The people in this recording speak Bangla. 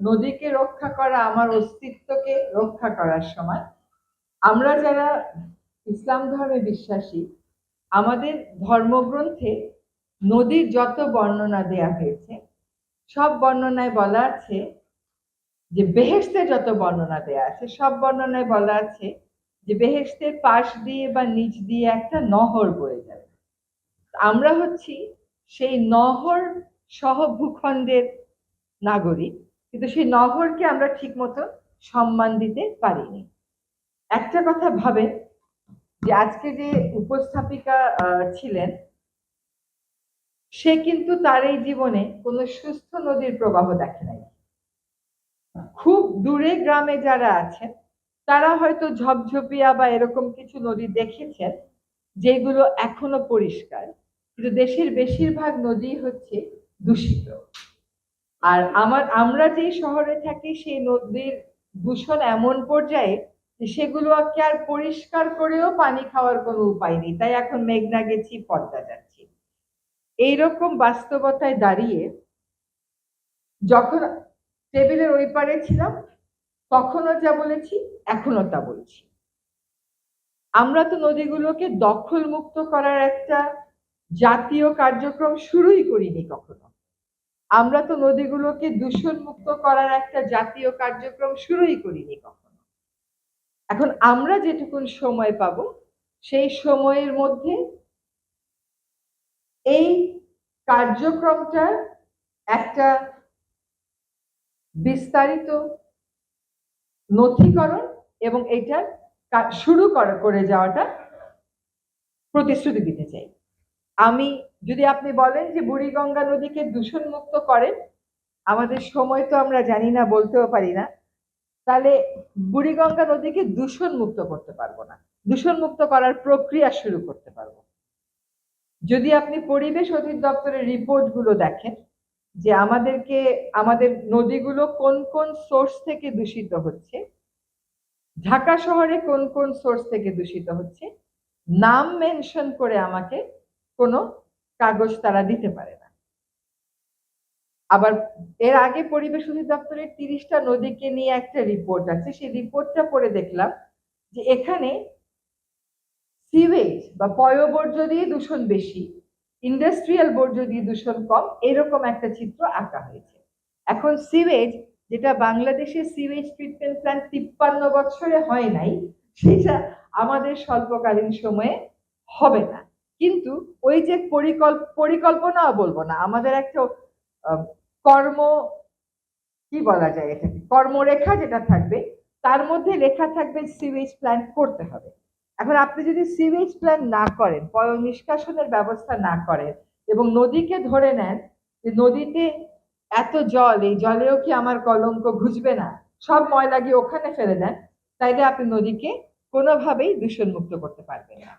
নদীকে রক্ষা করা, আমার অস্তিত্বকে রক্ষা করার সময় আমরা যারা ইসলাম ধর্মে বিশ্বাসী, আমাদের ধর্মগ্রন্থে নদীর যত বর্ণনা দেয়া হয়েছে, সব বর্ণনায় বলা আছে যে বেহেশতে যত বর্ণনা দেয়া আছে, সব বর্ণনায় বলা আছে যে বেহেশতের পাশ দিয়ে বা নিচ দিয়ে একটা নহর বয়ে যাবে। আমরা হচ্ছি সেই নহর সহ ভূখণ্ডের নাগরিক। কিন্তু সেই নগরকে আমরা ঠিক মতো সম্মান দিতে পারিনি। একটা কথা ভাবে যে আজকে যে উপস্থাপিকা ছিলেন, সে কিন্তু তার এই জীবনে কোনো সুস্থ নদীর প্রবাহ দেখে নাই। খুব দূরে গ্রামে যারা আছেন, তারা হয়তো ঝপঝপিয়া বা এরকম কিছু নদী দেখেছেন, যেগুলো এখনও পরিষ্কার। কিন্তু দেশের বেশিরভাগ নদী হচ্ছে দূষিত। আর আমার, আমরা যেই শহরে থাকি, সেই নদীর দূষণ এমন পর্যায়ে যে সেগুলোকে আর পরিষ্কার করেও পানি খাওয়ার কোনো উপায় নেই। তাই এখন মেঘনা গেছি, পদ্মা যাচ্ছি। এইরকম বাস্তবতায় দাঁড়িয়ে যখন টেবিলের ওই পারে ছিলাম, তখনও যা বলেছি এখনও তা বলছি। আমরা তো নদীগুলোকে দখল মুক্ত করার একটা জাতীয় কার্যক্রম শুরুই করিনি কখনো। আমরা তো নদীগুলোকে দূষণ মুক্ত করার একটা জাতীয় কার্যক্রম শুরুই করিনি কখনো। এখন আমরা যেটুকুন সময় পাব, সেই সময়ের মধ্যে এই কার্যক্রমটার একটা বিস্তারিত নথিকরণ এবং এটার কা- শুরু করা, করে যাওয়াটা প্রতিশ্রুতি দিতে চাই। আমি, যদি আপনি বলেন যে বুড়িগঙ্গা নদীকে দূষণ মুক্ত করেন, আমাদের সময় তো আমরা জানি না, বলতেও পারি না, তাহলে বুড়িগঙ্গা নদীকে দূষণ মুক্ত করতে পারব না। দূষণ মুক্ত করার প্রক্রিয়া শুরু করতে পারব। যদি আপনি পরিবেশ অধিদপ্তরের রিপোর্টগুলো দেখেন, যে আমাদেরকে, আমাদের নদীগুলো কোন কোন সোর্স থেকে দূষিত হচ্ছে, ঢাকা শহরে কোন কোন সোর্স থেকে দূষিত হচ্ছে, নাম মেনশন করে আমাকে কোনো কাগজ তারা দিতে পারে না। আবার এর আগে পরিবেশ অধিদপ্তরের তিরিশটা নদীকে নিয়ে একটা রিপোর্ট আছে, সেই রিপোর্টটা পড়ে দেখলাম যে এখানে সিওয়েজ বা পয়বর্জ্য দিয়ে দূষণ বেশি ইন্ডাস্ট্রিয়াল বর্জ্য দিয়ে দূষণ কম, এরকম একটা চিত্র আঁকা হয়েছে। এখন সিওয়েজ যেটা বাংলাদেশের সিওয়েজ ট্রিটমেন্ট প্ল্যান্ট তিপ্পান্ন বছরে হয় নাই, সেটা আমাদের স্বল্পকালীন সময়ে হবে না। কিন্তু ওই যে পরিকল্প পরিকল্পনাও বলব না। আমাদের একটা কর্ম, কি বলা যায় এটাকে? কর্মরেখা যেটা থাকবে, তার মধ্যে লেখা থাকবে সিওয়েজ প্ল্যান্ট করতে হবে। এখন আপনি যদি সিওয়েজ প্ল্যান না করেন, পয় নিষ্কাশনের ব্যবস্থা না করেন, এবং নদীকে ধরে নেন, যে নদীতে এত জল, এই জলেও কি আমার কলঙ্ক ঘুচবে না? সব ময়লা গিয়ে ওখানে ফেলে দেন, তাইলে আপনি নদীকে কোনোভাবেই দূষণ মুক্ত করতে পারবেন না।